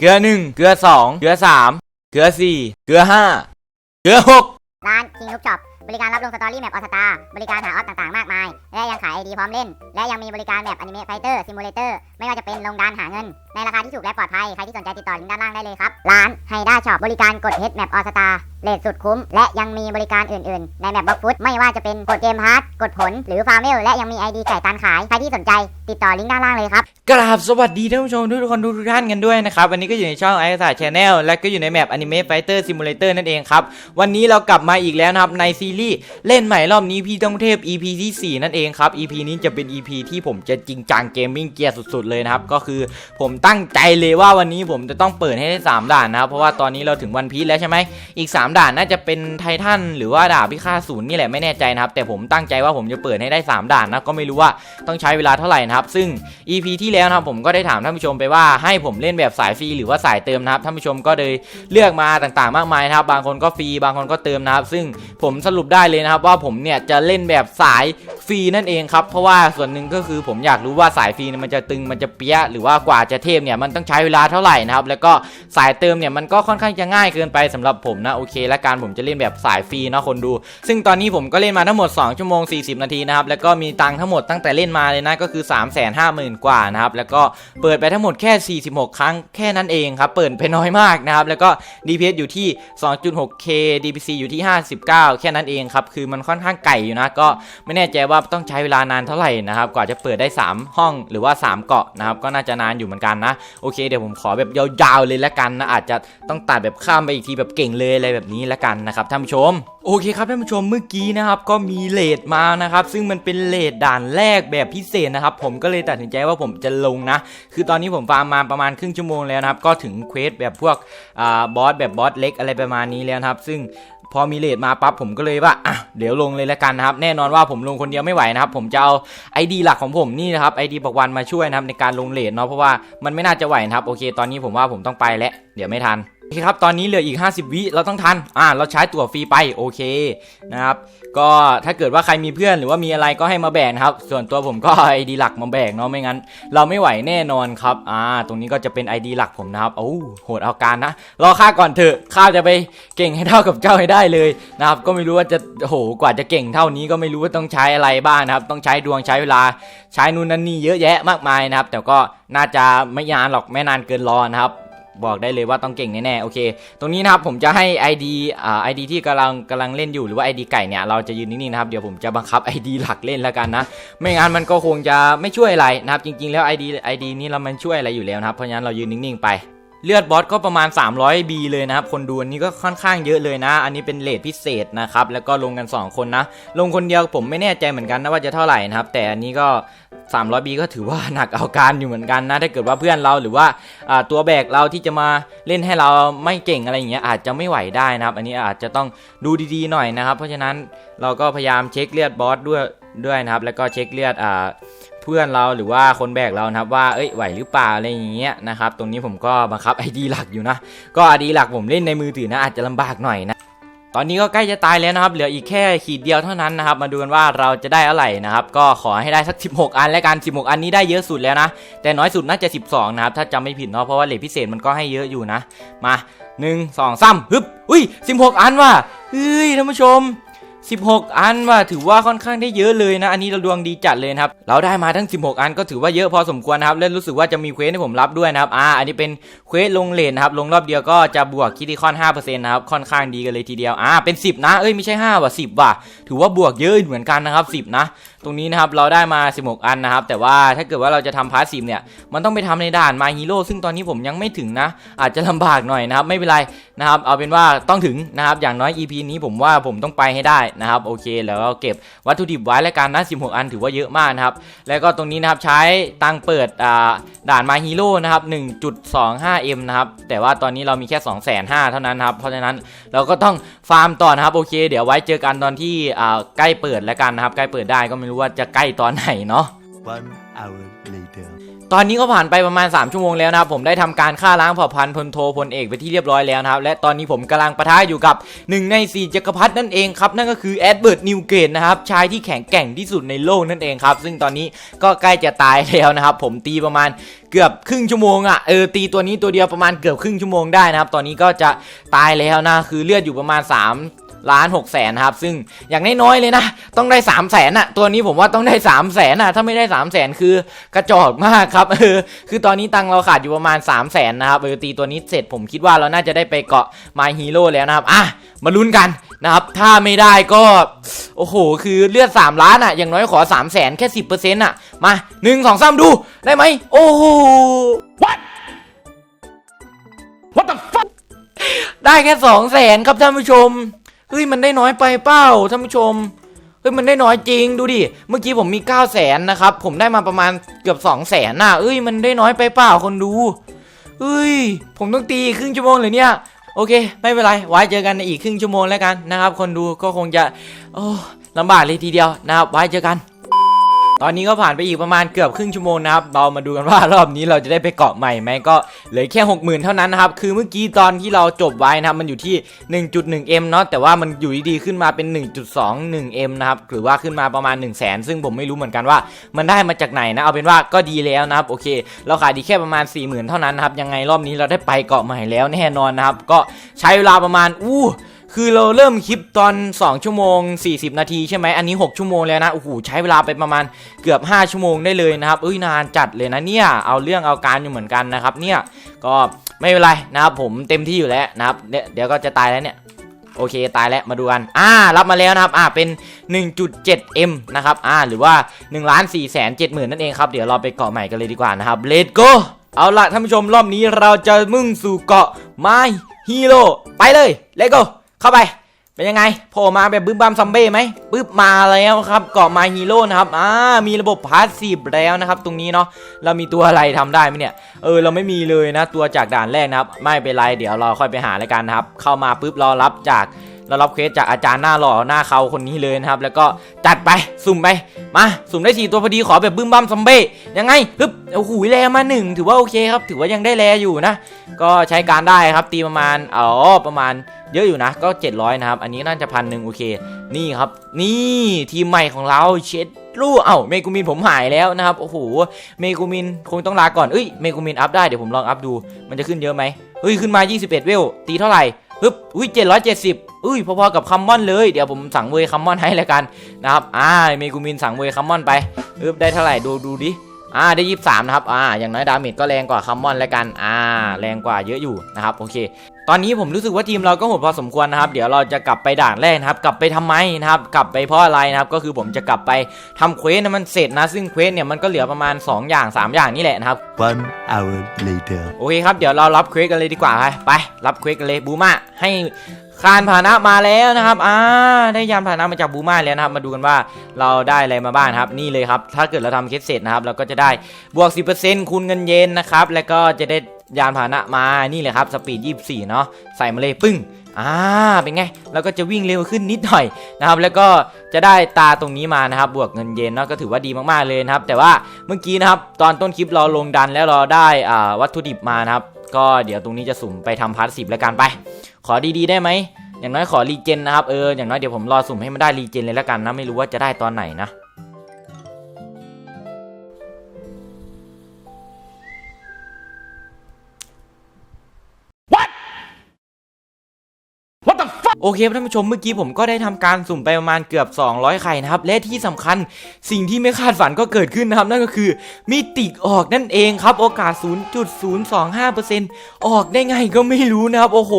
เกลือหนึ่งเกลือสองเกลือสามเกลือสี่เกลือห้าเกลือหกร้าน King Look Shop บริการรับลงสตอรี่แมปออสตาบริการหาออสต่างๆ มากมาย และยังขายไอดีพร้อมเล่น และยังมีบริการแบบอนิเมะไฟเตอร์ซิมูเลเตอร์ไม่ว่าจะเป็นลงดานหาเงิน ในราคาที่ถูกและปลอดภัย ใครที่สนใจติดต่อลิงก์ด้านล่างได้เลยครับ ร้านไฮด้าช็อปบริการกดเฮดแมปออสตา เลทสุดคุ้ม และยังมีบริการอื่นๆ ในแมปบล็อกฟุตไม่ว่าจะเป็นกดเกมฮาร์ดกดผล หรือฟาร์มเวลและยังมีไอดีไก่ตันขาย ใครที่สนใจ ติดต่อลิงก์ด้านล่างเลยครับ กราบสวัสดีท่านผู้ชมทุกคนทุกท่านกันด้วยนะครับ วันนี้ก็อยู่ในช่องไอซ์ชาแนลและก็อยู่ในแมปอนิเมะไฟเตอร์ซิมูเลเตอร์นั่นเองครับ วันนี้เรากลับมาอีกแล้วนะครับ ในซีรีส์เล่นใหม่รอบนี้พี่ต้องเทพ EP ที่ 4 นั่นเองครับ EP นี้จะเป็น EP ที่ผมจะจริงจังเกมมิ่งเกียร์สุดๆเลยนะครับก็คือผมตั้งใจเลยว่าวันนี้ผมจะต้องเปิดให้ได้3ด่านนะครับเพราะว่าตอนนี้เราถึงวันพีชแล้วใช่ไหมอีก3ด่านน่าจะเป็นไททันหรือว่าดาบพิฆาตศูนย์นี่แหละไม่แน่ใจนะครับ แต่ผมตั้งใจว่าผมจะเปิดให้ได้ 3 ด่านนะก็ไม่รู้ว่าต้องใช้เวลาเท่าไหร่นะครับ ซึ่ง EP ที่แล้วนะครับผมก็ได้ถามท่านผู้ชมไปว่าให้ผมเล่นแบบสายฟรีหรือว่าสายเติมนะครับท่านผู้ชมก็เลยเลือกมาต่างๆ มากมายนะครับ บางคนก็ฟรีบางคนก็เติมนะครับ ซึ่งผมสรุปได้เลยนะครับ ว่าผมเนี่ยจะเล่นแบบสายฟรีนั่นเองครับเพราะว่าส่วนหนึ่งก็คือผมอยากรู้ว่าสายฟรีมันจะตึงมันจะเปี้ยหรือว่ากว่าจะเทพเนี่ยมันต้องใช้เวลาเท่าไหร่นะครับแล้วก็สายเติมเนี่ยมันก็ค่อนข้างจะง่ายเกินไปสำหรับผมนะโอเคละการผมจะเล่นแบบสายฟรีเนาะคนดู ซึ่งตอนนี้ผมก็เล่นมาทั้งหมด 2 ชั่วโมง 40 นาทีนะครับแล้วก็มีตังค์ทั้งหมดตั้งแต่เล่นมาเลยนะก็คือ 3 5 0 0 0 0 กว่านะครับแล้วก็เปิดไปทั้งหมดแค่ 46 ครั้งแค่นั้นเองครับเปิดไปน้อยมากนะครับแล้วก็ DPS อยู่ที่ 2.6K DPC อยู่ที่ 59 แค่นั้นเองครับคือมันค่อนข้างไก่อยู่นะก็ไม่แน่ใจว่าต้องใช้เวลานานเท่าไหร่นะครับกว่าจะเปิดได้ 3 ห้องหรือว่า 3 เกาะนะครับก็น่าจะนานอยู่เหมือนกันนะโอเคเดี๋ยวผมขอแบบยาวๆเลยละกันนะอาจจะต้องตัดแบบข้ามไปอีกทีแบบเก่งเลยอะไรแบบนี้ละกันนะครับท่านผู้ชม โอเคครับท่านผู้ชมเมื่อกี้นะครับก็มีเลดมานะครับซึ่งมันเป็นเลดด่านแรกแบบพิเศษนะครับผมก็เลยตัดสินใจว่าผมจะลงนะ คือตอนนี้ผมฟาร์มมาประมาณครึ่งชั่วโมงแล้วนะครับก็ถึงเควสแบบพวกอบอสแบบบอสเล็กอะไรประมาณนี้แล้วนะครับ ซึ่งพอมีเลดมาปั๊บผมก็เลยว่าอะเดี๋ยวลงเลยละกันนะครับ แน่นอนว่าผมลงคนเดียวไม่ไหวนะครับ ผมจะเอา ID หลักของผมนี่นะครับ ID ปักวันมาช่วยนะครับในการลงเลดเนาะเพราะว่ามันไม่น่าจะไหวนะครับโอเค ตอนนี้ผมว่าผมต้องไปแล้วเดี๋ยวไม่ทัน โอเคครับตอนนี้เหลืออีก 50 วิเราต้องทันอ่าเราใช้ตั๋วฟรีไปโอเคนะครับก็ถ้าเกิดว่าใครมีเพื่อนหรือว่ามีอะไรก็ให้มาแบ่งนครับ ส่วนตัวผมก็ ID หลักมาแบ่งเนาะไม่งั้น เราไม่ไหวแน่นอนครับอ่าตรงนี้ก็จะเป็น ID หลักผมนะครับโอ้โหดเอาการนะรอข้าก่อนเถอะข้าจะไปเก่งให้เท่ากับเจ้าให้ได้เลยนะครับก็ไม่รู้ว่าจะโอ้โหกว่าจะเก่งเท่านี้ก็ไม่รู้ว่าต้องใช้อะไรบ้างนะครับ ต้องใช้ดวงใช้เวลาใช้นู่นนั่นนี่เยอะแยะมากมายนะครับ แต่ก็น่าจะไม่นานหรอกไม่นานเกินรอนะครับ บอกได้เลยว่าต้องเก่งแน่ๆโอเค ตรงนี้นะครับผมจะให้ ID อ่า ID ที่กำลังกำลังเล่นอยู่หรือว่า ID ไก่เนี่ยเราจะยืนนิ่งๆนะครับเดี๋ยวผมจะบังคับ ID หลักเล่นแล้วกันนะ ไม่งั้นมันก็คงจะไม่ช่วยอะไรนะครับ จริงๆแล้ว ID ID นี้เรามันช่วยอะไรอยู่แล้วนะครับเพราะฉะนั้นเรายืนนิ่งๆไปเลือดบอสก็ประมาณ 300 B เลยนะครับ คนดูอันนี้ก็ค่อนข้างเยอะเลยนะ อันนี้เป็นเลทพิเศษนะครับ แล้วก็ลงกัน 2 คนนะ ลงคนเดียวผมไม่แน่ใจเหมือนกันนะว่าจะเท่าไหร่นะครับ แต่อันนี้ก็ 300 B ก็ถือว่าหนักเอาการอยู่เหมือนกันนะถ้าเกิดว่าเพื่อนเราหรือว่าตัวแบกเราที่จะมาเล่นให้เราไม่เก่งอะไรอย่างเงี้ยอาจจะไม่ไหวได้นะครับ อันนี้อาจจะต้องดูดีๆหน่อยนะครับ เพราะฉะนั้นเราก็พยายามเช็คเลือดบอสด้วยด้วยนะครับ แล้วก็เช็คเลือดอ่าเพื่อนเราหรือว่าคนแบกเรานะครับว่าเอ้ยไหวหรือเปล่าอะไรอย่างเงี้ยนะครับตรงนี้ผมก็บังคับ ID หลักอยู่นะก็ ID หลักผมเล่นในมือถือนะอาจจะลำบากหน่อยนะ ตอนนี้ก็ใกล้จะตายแล้วนะครับ เหลืออีกแค่ขีดเดียวเท่านั้นนะครับ มาดูกันว่าเราจะได้อะไรนะครับ ก็ขอให้ได้สัก 16 อันและกัน 16 อันนี้ได้เยอะสุดแล้วนะ แต่น้อยสุดน่าจะ 12 นะครับ ถ้าจำไม่ผิดเนาะ เพราะว่าเลทพิเศษมันก็ให้เยอะอยู่นะ มา 1 2 3ฮึบ อุ้ย 16 อันว่ะเฮ้ยท่านผู้ชม 16 อันว่ะถือว่าค่อนข้างได้เยอะเลยนะอันนี้เราดวงดีจัดเลยนะครับเราได้มาทั้ง 16 อันก็ถือว่าเยอะพอสมควรนะครับและรู้สึกว่าจะมีเควสให้ผมรับด้วยนะครับอ่าอันนี้เป็นเควสลงเลนครับลงรอบเดียวก็จะบวกคิติคอน5%นะครับค่อนข้างดีกันเลยทีเดียวอ่าเป็น 10 นะเอ้ยไม่ใช่5ว่ะ10ว่ะถือว่าบวกเยอะเหมือนกันนะครับ 10 นะ ตรงนี้นะครับเราได้มา 16 อันนะครับแต่ว่าถ้าเกิดว่าเราจะทำพาร์ทสิเนี่ยมันต้องไปทำในด่านมาฮีโร่ซึ่งตอนนี้ผมยังไม่ถึงนะ อาจจะลำบากหน่อยนะครับไม่เป็นไรนะครับเอาเป็นว่าต้องถึงนะครับอย่างน้อย EP นี้ผมว่าผมต้องไปให้ได้นะครับโอเคแล้วก็เก็บวัตถุดิบไว้แล้วกันนะ16 อันถือว่าเยอะมากนะครับแล้วก็ตรงนี้นะครับใช้ตังเปิดด่านมาฮีโร่นะครับ 1.25M นะครับแต่ว่าตอนนี้เรามีแค่ 2,500เท่านั้นครับเพราะฉะนั้นเราก็ต้องฟาร์มต่อนะครับโอเค เดี๋ยวไว้เจอกันตอนที่ใกล้เปิดแล้วกันนะครับใกล้เปิดได้ก็ไม่รู้ว่าจะใกล้ตอนไหนเนาะ One hour ตอนนี้ก็ผ่านไปประมาณ 3 ชั่วโมงแล้วนะครับผมได้ทำการฆ่าล้างเผ่าพันธุ์พลโทพลเอกไปที่เรียบร้อยแล้วนะครับและตอนนี้ผมกำลังปะทะอยู่กับหนึ่งในสี่จักรพรรดินั่นเองครับนั่นก็คือแอดเบิร์ตนิวเกตนะครับชายที่แข็งแกร่งที่สุดในโลกนั่นเองครับซึ่งตอนนี้ก็ใกล้จะตายแล้วนะครับผมตีประมาณเกือบครึ่งชั่วโมงอะเออตีตัวนี้ตัวเดียวประมาณเกือบครึ่งชั่วโมงได้นะครับ ตอนนี้ก็จะตายแล้วนะ คือเลือดอยู่ประมาณ 3ล้าน6แสนครับ ซึ่งอย่างน้อยๆเลยนะ ต้องได้3 0 0แสนอะตัวนี้ผมว่าต้องได้3 0 0แสนอะถ้าไม่ได้3 0 0แสนคือกระจอกมากครับเออคือตอนนี้ตังเราขาดอยู่ประมาณ3 0 0แสนนะครับเออตีตัวนี้เสร็จผมคิดว่าเราน่าจะได้ไปเกาะ My Hero แล้วนะครับอะมาลุ้นกันนะครับ ถ้าไม่ได้ก็ โอ้โห คือเลือด 3 ล้านอะอย่างน้อยขอ 3 0 0แสนแค่10%อะมา 1 2 3 ดู ได้ไหม โอ้โห What What the fuck ได้แค่ 2 0 0แสนครับท่านผู้ชม เฮ้ย มันได้น้อยไปเปล่าท่านผู้ชมเฮ้ยมันได้น้อยจริงดูดิ เมื่อกี้ผมมี 9 0 0แสนนะครับ ผมได้มาประมาณเกือบ 2 0 0แสนน่ะเอ้ยมันได้น้อยไปเปล่าคนดูเฮ้ย ผมต้องตีครึ่งชั่วโมงเลยเนี่ย โอเค ไม่เป็นไร ไว้เจอกันในอีกครึ่งชั่วโมงแล้วกันนะครับ คนดูก็คงจะ โอ้ลำบากเลยทีเดียวนะครับ ไว้เจอกัน ตอนนี้ก็ผ่านไปอีกประมาณเกือบครึ่งชั่วโมงนะครับ เรามาดูกันว่ารอบนี้เราจะได้ไปเกาะใหม่ไหมก็เหลือแค่ 60,000 เท่านั้นนะครับ คือเมื่อกี้ตอนที่เราจบไว้นะครับมันอยู่ที่ 1.1m เนาะแต่ว่ามันอยู่ดีๆขึ้นมาเป็น 1.21m นะครับหรือว่าขึ้นมาประมาณ 1 0 0 0 0แสนซึ่งผมไม่รู้เหมือนกันว่า มันได้มาจากไหนนะเอาเป็นว่าก็ดีแล้วนะครับโอเค เราขายดีแค่ประมาณ 40,000 เท่านั้นนะครับยังไงรอบนี้เราได้ไปเกาะใหม่แล้วแน่นอนนะครับก็ใช้เวลาประมาณอู้ คือเราเริ่มคลิปตอน 2 ชั่วโมง 40 นาทีใช่ไหมอันนี้ 6 ชั่วโมงแล้วนะโอ้โหใช้เวลาไปประมาณเกือบ 5 ชั่วโมงได้เลยนะครับเอ้ยนานจัดเลยนะเนี่ยเอาเรื่องเอาการอยู่เหมือนกันนะครับเนี่ยก็ไม่เป็นไรนะครับผมเต็มที่อยู่แล้วนะครับเดี๋ยวก็จะตายแล้วเนี่ยโอเคตายแล้วมาดูกันอ่ารับมาแล้วนะครับอ่าเป็น 1.7m นะครับอ่าหรือว่า1ล้าน4แสน7หมื่นนั่นเองครับ เดี๋ยวเราไปเกาะใหม่กันเลยดีกว่านะครับ Let's go เอาละท่านผู้ชมรอบนี้เราจะมุ่งสู่เกาะ My Hero ไปเลย Let's go เข้าไป เป็นยังไงโผล่มาแบบบึ้มบัมซัมเบ้ไหมปึ๊บมาแล้วครับเกาะมาฮีโร่นะครับอ่ามีระบบพาสซีฟแล้วนะครับ ตรงนี้เนาะเรามีตัวอะไรทำได้ไหมเนี่ยเออเราไม่มีเลยนะ ตัวจากด่านแรกนะครับ ไม่เป็นไรเดี๋ยวเราค่อยไปหาแล้วกันนะครับ เข้ามาปึ๊บรอรับจาก เรารับเควสจากอาจารย์หน้าหล่อหน้าเขาคนนี้เลยนะครับ แล้วก็จัดไปสุ่มไปมาสุ่มได้สี่ตัวพอดีขอแบบบึ้มบัมซัมเบ้ยังไงปึ๊บโอ้โหแลมาหนึ่งถือว่าโอเคครับ ถือว่ายังได้แลอยู่นะ ก็ใช้การได้ครับตีประมาณอ๋อประมาณเยอะอยู่นะ ก็ 700 นะครับ อันนี้น่าจะพันหนึ่งโอเค นี่ครับ นี่ทีมใหม่ของเราเช็ดรูเอ้าเมกูมินผมหายแล้วนะครับ โอ้โห เมกูมินคงต้องลาก่อน เอ้ย เมกูมินอัพได้ เดี๋ยวผมลองอัพดู มันจะขึ้นเยอะไหมเฮ้ย ขึ้นมา 21 เวล ตีเท่าไหร่ ฮึบอุ้ย770อุ้ยพอๆกับคัมมอนเลยเดี๋ยวผมสั่งเวยคัมมอนให้แล้วกันนะครับอ่าเมกูมินสั่งเวยคัมมอนไปฮึบได้เท่าไหร่ดูดูดิอ่าได้23นะครับอ่าอย่างน้อยดาเมจก็แรงกว่าคัมมอนแล้วกันอ่าแรงกว่าเยอะอยู่นะครับโอเค ตอนนี้ผมรู้สึกว่าทีมเราก็โหดพอสมควรนะครับ เดี๋ยวเราจะกลับไปด่านแรกนะครับ กลับไปทำไมนะครับ กลับไปเพราะอะไรนะครับ ก็คือผมจะกลับไปทำเควสให้มันเสร็จนะ ซึ่งเควสเนี่ยมันก็เหลือประมาณ 2 อย่าง 3 อย่างนี่แหละนะครับ One hour later. โอเคครับ เดี๋ยวเรารับเควสกันเลยดีกว่า ไป ไป รับเควสกันเลยบูมาให้คานพาหนะมาแล้วนะครับอ่าได้ยานพาหนะมาจากบูมาแล้วนะครับ มาดูกันว่าเราได้อะไรมาบ้างนะครับ นี่เลยครับ ถ้าเกิดเราทำเคสเสร็จนะครับ เราก็จะได้บวก 10%คูณเงินเยนนะครับ แล้วก็จะได้ ยานพาหนะมานี่เลยครับสปีด24 เนาะใส่มาเลยปึ้งอ่าเป็นไงแล้วก็จะวิ่งเร็วขึ้นนิดหน่อยนะครับแล้วก็จะได้ตาตรงนี้มานะครับบวกเงินเยนเนาะก็ถือว่าดีมากๆเลยนะครับแต่ว่าเมื่อกี้นะครับตอนต้นคลิปเราลงดันแล้วเราได้อ่าวัตถุดิบมานะครับก็เดี๋ยวตรงนี้จะสุ่มไปทำพาร์ทสิบแล้วกันไป ขอดีๆได้ไหมอย่างน้อยขอรีเจนนะครับเอออย่างน้อยเดี๋ยวผมรอสุ่มให้มันได้รีเจนเลยแล้วกันนะไม่รู้ว่าจะได้ตอนไหนนะ อเคท่านผู้ชมเมื่อกี้ผมก็ได้ทำการสุ่มไปประมาณเกือบ 200 ไข่นะครับ และที่สำคัญสิ่งที่ไม่คาดฝันก็เกิดขึ้นนะครับนั่นก็คือมีติกออกนั่นเองครับ โอกาส 0.025%ออกได้ไงก็ไม่รู้นะครับ โอ้โห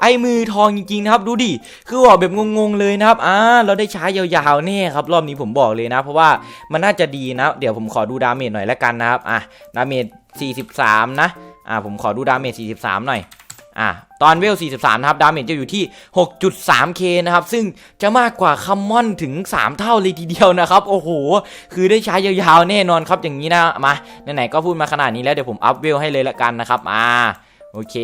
ไอ้มือทองจริงๆนะครับดูดิคือออกแบบงงๆเลยนะครับอ่าเราได้ใช้ยาวๆแน่ครับ รอบนี้ผมบอกเลยนะ เพราะว่ามันน่าจะดีนะ เดี๋ยวผมขอดูดาเมจหน่อยแล้วกันนะครับอะดาเมจ43 นะอ่าผมขอดูดาเมจ43 หน่อย อะตอนเวล 43 นะครับ ดาเมจจะอยู่ที่ 6.3k นะครับ ซึ่งจะมากกว่าคัมมอนถึง 3 เท่าเลยทีเดียวนะครับ โอ้โห คือได้ใช้ยาวๆ แน่นอนครับ อย่างนี้นะ มา ไหนๆ ก็พูดมาขนาดนี้แล้ว เดี๋ยวผมอัพเวลให้เลยละกันนะครับ อ่า โอเค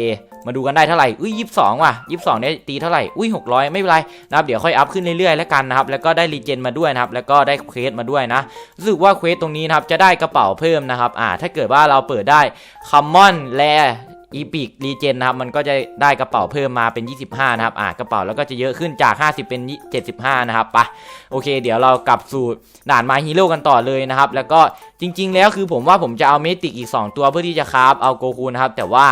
มาดูกันได้เท่าไหร่ อุ้ยยี่สิบสองว่ะยี่สิบสองได้ตีเท่าไหร่ อุ้ยหกร้อยไม่เป็นไรนะครับ เดี๋ยวค่อยอัพขึ้นเรื่อยๆ แล้วกันนะครับ แล้วก็ได้รีเจนมาด้วยนะครับ แล้วก็ได้เควสมาด้วยนะ รู้สึกว่าเควสตรงนี้นะครับ จะได้กระเป๋าเพิ่มนะครับ อ่า ถ้าเกิดว่าเราเปิดได้คัมมอนแล อีพิกรีเจนนะครับมันก็จะได้กระเป๋าเพิ่มมาเป็น 25 นะครับอ่ากระเป๋าแล้วก็จะเยอะขึ้นจาก 50 เป็น 75 นะครับไปะโอเค เดี๋ยวเรากลับสู่ด่านมาฮีโร่กันต่อเลยนะครับแล้วก็จริง ๆ แล้วคือผมว่าผมจะเอาเมติกอีก 2 ตัวเพื่อที่จะคราฟเอาโกคูนะครับแต่ว่า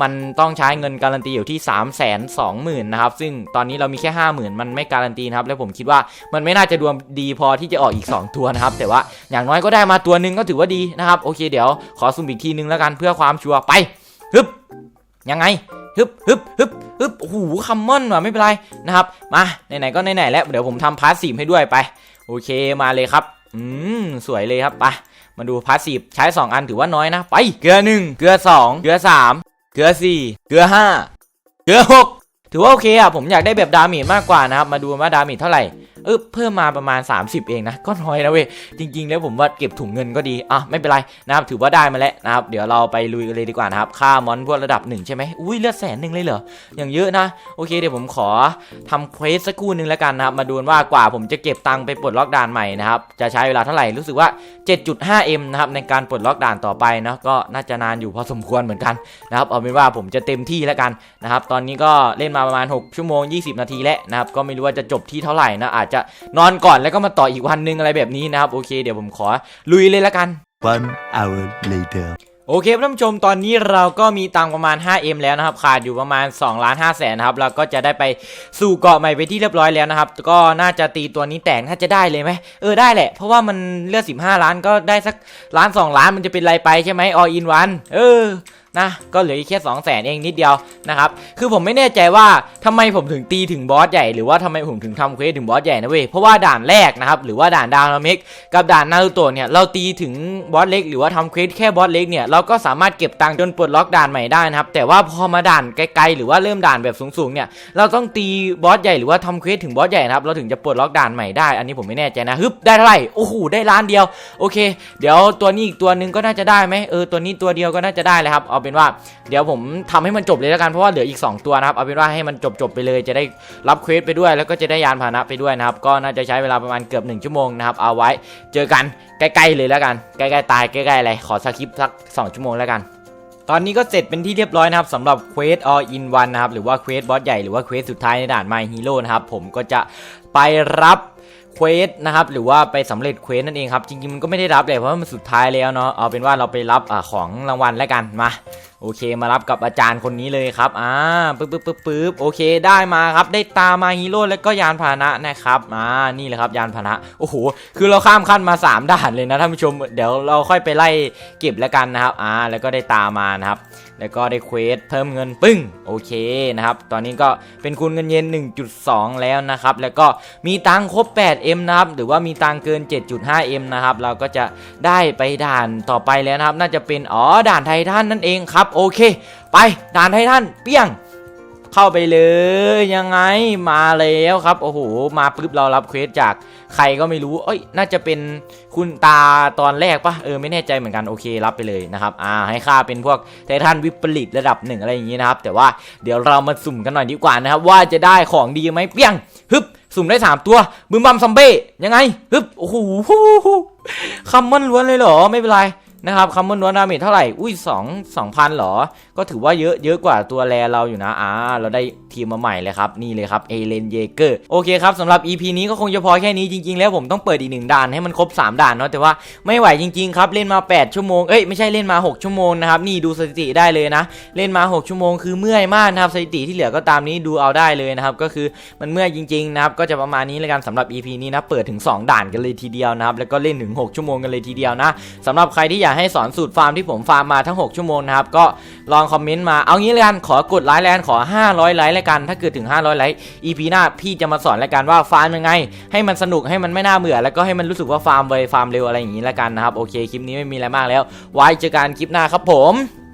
มันต้องใช้เงินการันตีอยู่ที่ 3 2 0 0 0 0นะครับซึ่งตอนนี้เรามีแค่ 50,000 มันไม่การันตีนะครับแล้วผมคิดว่ามันไม่น่าจะดวงดีพอที่จะออกอีก 2 ตัวนะครับแต่ว่าอย่างน้อยก็ได้มาตัวหนึ่งก็ถือว่าดีนะครับโอเคเดี๋ยวขอสุ่มอีกทีนึงแล้วกันเพื่อความชัวร์ไปฮึบ ยังไงฮึบฮึบฮึบฮึบโอ้โหคัมมอนว่ะไม่เป็นไรนะครับ มาไหนๆก็ไหนๆแล้วเดี๋ยวผมทำพาร์ทสีให้ด้วยไป โอเคมาเลยครับ อืมสวยเลยครับไปมาดูพาสซีฟใช้ 2 อันถือว่าน้อยนะ ไป เกลือ 1 เกลือ 2 เกลือ 3 เกลือ 4 เกลือ 5 เกลือ 6 ถือว่าโอเคอะผมอยากได้แบบดาเมจมากกว่านะครับมาดูว่าดาเมจเท่าไหร่เออเพิ่มมาประมาณ 30 เองนะก็น้อยนะเว้ยจริง ๆ แล้วผมว่าเก็บถุงเงินก็ดีอะไม่เป็นไรนะครับถือว่าได้มาแล้วนะครับเดี๋ยวเราไปลุยกันเลยดีกว่านะครับค่ามอนพวกระดับหนึ่งใช่ไหมอุ้ยเลือดแสนหนึ่งเลยเหรออย่างเยอะนะโอเคเดี๋ยวผมขอทำเควสสักครู่นึงแล้วกันนะครับมาดูว่ากว่าผมจะเก็บตังค์ไปปลดล็อกด่านใหม่นะครับจะใช้เวลาเท่าไหร่รู้สึกว่า 7.5M นะครับในการปลดล็อกด่านต่อไปเนาะก็น่าจะนานอยู่พอสมควรเหมือนกันนะครับเอาเป็นว่าผมจะเต็มที่แล้วกันนะครับตอนนี้ก็เล่นมาประมาณ 6 ชั่วโมง 20 นาทีแล้วนะครับก็ไม่รู้ว่าจะจบที่เท่าไหร่นะอาจจะนอนก่อนแล้วก็มาต่ออีกวันหนึงอะไรแบบนี้นะครับโอเคเดี๋ยวผมขอลุยเลยแล้วกัน One hour later. โอเคท่านผู้ชมตอนนี้เราก็มีตังค์ประมาณ 5M แล้วนะครับ ขาดอยู่ประมาณ2ล้าน5แสนนะครับ เราก็จะได้ไปสู่เกาะใหม่ไปที่เรียบร้อยแล้วนะครับ ก็น่าจะตีตัวนี้แตกน่าจะได้เลยไหมเออได้แหละ เพราะว่ามันเลือด15 ล้านก็ได้สักล้าน 2 ล้านมันจะเป็นไรไปใช่ไหม all in one เออ นะก็เหลืออีกแค่2 0 0แสนเองนิดเดียวนะครับคือผมไม่แน่ใจว่าทำไมผมถึงตีถึงบอสใหญ่หรือว่าทำไมผมถึงทำเควสถึงบอสใหญ่นะเว้ยเพราะว่าด่านแรกนะครับหรือว่าด่านดาวนามิกกับด่านนารูโตะเนี่ยเราตีถึงบอสเล็ก หรือว่าทำเควสแค่บอสเล็กเนี่ยเราก็สามารถเก็บตังค์จนปลดล็อกด่านใหม่ได้นะครับแต่ว่าพอมาด่านไกลๆหรือว่าเริ่มด่านแบบสูงๆเนี่ยเราต้องตีบอสใหญ่หรือว่าทำเควสถึงบอสใหญ่นะครับเราถึงจะปลดล็อกด่านใหม่ได้อันนี้ผมไม่แน่ใจนะฮึบได้เท่าไหร่โอ้โหได้ล้านเดียวโอเค เดี๋ยวตัวนี้อีกตัวนึงก็น่าจะได้ไหมเออตัวนี้ตัวเดียวก็น่าจะได้เลยครับเอาเป็นว่าเดี๋ยวผมทำให้มันจบเลยแล้วกันเพราะว่าเหลืออีก 2 ตัวนะครับเอาเป็นว่าให้มันจบจบๆไปเลยจะได้รับเควสไปด้วย แล้วก็จะได้ยานพาหนะไปด้วยนะครับก็น่าจะใช้เวลาประมาณเกือบ1ชั่วโมงนะครับเอาไว้เจอกันใกล้ๆเลยแล้วกันใกล้ๆตายใกล้ๆอะไรขอสคริปสัก 2 ชั่วโมงแล้วกันตอนนี้ก็เสร็จเป็นที่เรียบร้อยนะครับสำหรับเควส all in one นะครับหรือว่าเควสบอสใหญ่หรือว่าเควสสุดท้ายในด่าน My Hero นะครับผมก็จะไปรับ เควสนะครับหรือว่าไปสำเร็จเควสนั่นเองครับจริงๆมันก็ไม่ได้รับเลยเพราะมันสุดท้ายแล้วเนาะเอาเป็นว่าเราไปรับอของรางวัลแล้วกันมาโอเคมารับกับอาจารย์คนนี้เลยครับอ่าปึ๊บปึ๊บปึ๊บปึ๊บโอเคได้มาครับได้ตามาฮีโร่แล้วก็ยานพาหนะนะครับอ่านี่แหละครับยานพาหนะโอ้โหคือเราข้ามขั้นมา 3 ด่านเลยนะท่านผู้ชม เดี๋ยวเราค่อยไปไล่เก็บแล้วกันนะครับอ่าแล้วก็ได้ตามานะครับ แล้วก็ได้เควสเพิ่มเงินปึ้งโอเคนะครับ ตอนนี้ก็เป็นคูณเงินเย็น 1.2 แล้วนะครับ แล้วก็มีตังครบ 8M นะครับ หรือว่ามีตังเกิน 7.5M นะครับ เราก็จะได้ไปด่านต่อไปแล้วนะครับ น่าจะเป็นอ๋อด่านไททันนั่นเองครับ โอเค ไปด่านไททันเปี้ยงเข้าไปเลยยังไงมาแล้วครับ โอ้โห มาปุ๊บเรารับเควสจาก ใครก็ไม่รู้ เอ้ย น่าจะเป็นคุณตาตอนแรกปะเออ ไม่แน่ใจเหมือนกัน โอเครับไปเลยนะครับ อ่า ให้ค่าเป็นพวกไททันวิปริตระดับหนึ่งอะไรอย่างนี้นะครับ แต่ว่าเดี๋ยวเรามาสุ่มกันหน่อยดีกว่านะครับ ว่าจะได้ของดีไหมเปี้ยง ฮึบ สุ่มได้ 3 ตัว บึมบัมซัมเบ้ ยังไง ฮึบ โอ้โหคำมันล้วนเลยเหรอ ไม่เป็นไร นะครับคำมันล้วนดาเมจเท่าไหร่ อุ้ยสองสองพันเหรอ ก็ถือว่าเยอะเยอะกว่าตัวแรเราอยู่นะอ่าเราได้ทีมมาใหม่เลยครับนี่เลยครับเอเลนเยเกอร์โอเคครับสำหรับ EP นี้ก็คงจะพอแค่นี้จริงๆ แล้วผมต้องเปิดอีกหนึ่งด่านให้มันครบ 3 ด่านเนาะแต่ว่าไม่ไหวจริงๆครับเล่นมา 8 ชั่วโมงเอ้ยไม่ใช่เล่นมา 6 ชั่วโมงนะครับนี่ดูสถิติได้เลยนะ เล่นมา 6 ชั่วโมงคือเมื่อยมากนะครับสถิติที่เหลือก็ตามนี้ดูเอาได้เลยนะครับก็คือมันเมื่อยจริงๆนะครับก็จะประมาณนี้เลยกันสำหรับ EP นี้นะเปิดถึง 2 ด่านกันเลยทีเดียวนะครับแล้วก็เล่นถึง 6 ชั่วโมงกันเลยทีเดียวนะสำหรับใครที่อยากให้สอนสูตรฟาร์มที่ผมฟาร์มมาทั้ง 6 ชั่วโมงนะครับ ก็ลองคอมเมนต์มาเอางี้เลยกันขอกดไลค์แล้วกันขอ 500 ไลค์แล้วกัน ถ้าเกิดถึง 500 ไลค์ EP หน้าพี่จะมาสอนแล้วกันว่าฟาร์มยังไง ให้มันสนุกให้มันไม่น่าเบื่อ แล้วก็ให้มันรู้สึกว่าฟาร์มไวฟาร์มเร็วอะไรอย่างนี้แล้วกันนะครับโอเคคลิปนี้ไม่มีอะไรมากแล้ว ไว้เจอกันคลิปหน้าครับผม